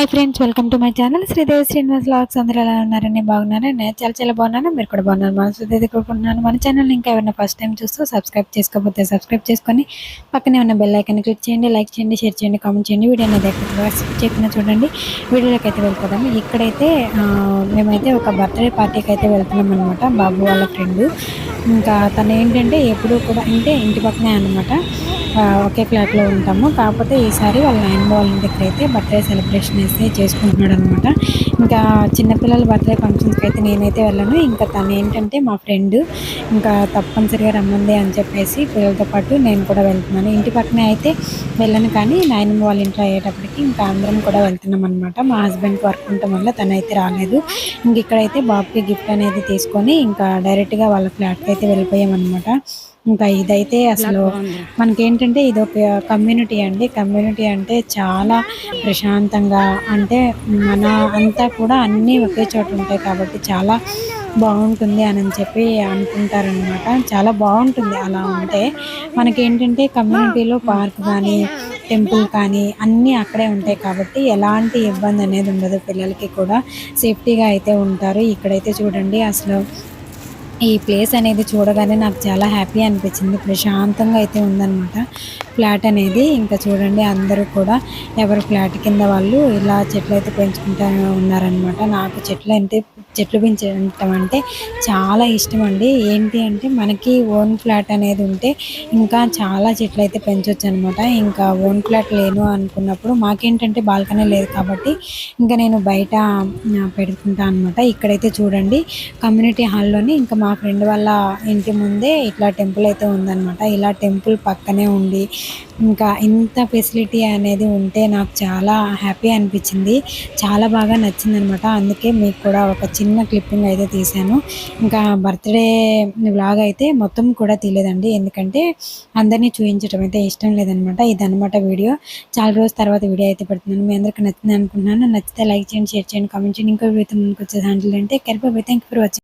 Hi friends welcome to my channel Sridevi Srinivas lakhs అందరూ ఎలా ఉన్నారండి బాగున్నాను. నేను చాలా చాలా బాగున్నాను. మీరు కూడా బాగున్నారు. మన శ్రీదేవి కోరుకుంటున్నాను మన ఛానల్ ఇంకా ఎవరైనా ఫస్ట్ టైం చూస్తూ సబ్స్క్రైబ్ చేసుకోకపోతే సబ్స్క్రైబ్ చేసుకొని పక్కనే ఉన్న బెల్ ఐకన్ క్లిక్ చేయండి లైక్ చేయండి షేర్ చేయండి కామెంట్ చేయండి. వీడియో అనేది ఎక్కడ చెప్పిన చూడండి. వీడియోలోకి అయితే వెళ్ళిపోదాము ఇక్కడైతే మేమైతే ఒక బర్త్డే పార్టీకి అయితే వెళ్తున్నాం అనమాట బాబు వాళ్ళ ఫ్రెండ్ ఇంకా తను ఏంటంటే ఎప్పుడు కూడా అంటే ఇంటి పక్కనే అనమాట ఒకే ఫ్లాట్లో ఉంటాము. కాకపోతే ఈసారి వాళ్ళ నాయన వాళ్ళ దగ్గర అయితే బర్త్డే సెలబ్రేషన్ అయితే చేసుకుంటున్నాడు అనమాట ఇంకా చిన్నపిల్లల బర్త్డే ఫంక్షన్స్కి అయితే నేనైతే వెళ్ళను. ఇంకా తను ఏంటంటే మా ఫ్రెండ్ ఇంకా తప్పనిసరిగా రమ్మంది అని చెప్పేసి పిల్లలతో పాటు నేను కూడా వెళ్తున్నాను. ఇంటి పక్కనే అయితే వెళ్ళను కానీ నాయనమ్మ వాళ్ళ ఇంట్లో అయ్యేటప్పటికి ఇంకా అందరం కూడా వెళ్తున్నాం అనమాట మా హస్బెండ్కి వర్క్ ఉండటం వల్ల తనైతే రాలేదు. ఇంక ఇక్కడైతే బాబుకి గిఫ్ట్ అనేది తీసుకొని ఇంకా డైరెక్ట్గా వాళ్ళ ఫ్లాట్కి అయితే వెళ్ళిపోయామన్నమాట ఇంకా ఇదైతే అసలు మనకేంటంటే ఇది ఒక కమ్యూనిటీ అండి. కమ్యూనిటీ అంటే చాలా ప్రశాంతంగా అంటే మన అంతా కూడా అన్నీ ఒకే చోట ఉంటాయి కాబట్టి చాలా బాగుంటుంది అని చెప్పి అనుకుంటారనమాట చాలా బాగుంటుంది అలా ఉంటే. మనకేంటంటే కమ్యూనిటీలో పార్క్ కానీ టెంపుల్ కానీ అన్నీ అక్కడే ఉంటాయి కాబట్టి ఎలాంటి ఇబ్బంది అనేది ఉండదు. పిల్లలకి కూడా సేఫ్టీగా అయితే ఉంటారు. ఇక్కడైతే చూడండి అసలు ఈ ప్లేస్ అనేది చూడగానే నాకు చాలా హ్యాపీ అనిపించింది. ప్రశాంతంగా అయితే ఉందన్నమాట. ఫ్లాట్ అనేది ఇంకా చూడండి అందరూ కూడా ఎవరు ఫ్లాట్ కింద వాళ్ళు ఇలా చెట్లు అయితే పెంచుకుంటూ ఉన్నారనమాట నాకు చెట్లు అంటే చెట్లు పెంచడం అంటే చాలా ఇష్టం అండి. ఏంటి అంటే మనకి ఓన్ ఫ్లాట్ అనేది ఉంటే ఇంకా చాలా చెట్లు అయితే పెంచవచ్చు అనమాట ఇంకా ఓన్ ఫ్లాట్ లేను అనుకున్నప్పుడు మాకేంటంటే బాల్కనీ లేదు కాబట్టి ఇంకా నేను బయట పెడుతుంటాను అనమాట ఇక్కడైతే చూడండి కమ్యూనిటీ హాల్లోని ఇంకా మా ఫ్రెండ్ వాళ్ళ ఇంటి ముందే ఇట్లా టెంపుల్ అయితే ఉందన్నమాట. ఇలా టెంపుల్ పక్కనే ఉండి ఇంకా ఇంత ఫెసిలిటీ అనేది ఉంటే నాకు చాలా హ్యాపీ అనిపించింది. చాలా బాగా నచ్చింది అనమాట అందుకే మీకు కూడా ఒక చిన్న క్లిప్పింగ్ అయితే తీశాను. ఇంకా బర్త్డే బ్లాగ్ అయితే మొత్తం కూడా తీయలేదండి. ఎందుకంటే అందరినీ చూపించడం అయితే ఇష్టం లేదనమాట ఇదనమాట వీడియో చాలా రోజుల తర్వాత వీడియో అయితే పెడుతున్నాను. మీ అందరికీ నచ్చింది అనుకుంటున్నాను. నచ్చితే లైక్ చేయండి షేర్ చేయండి కామెంట్ చేయండి. ఇంకో వీడియో వచ్చే హ్యాండిల్ అంటే కరిపోయి థ్యాంక్ యూ ఫర్ వాచింగ్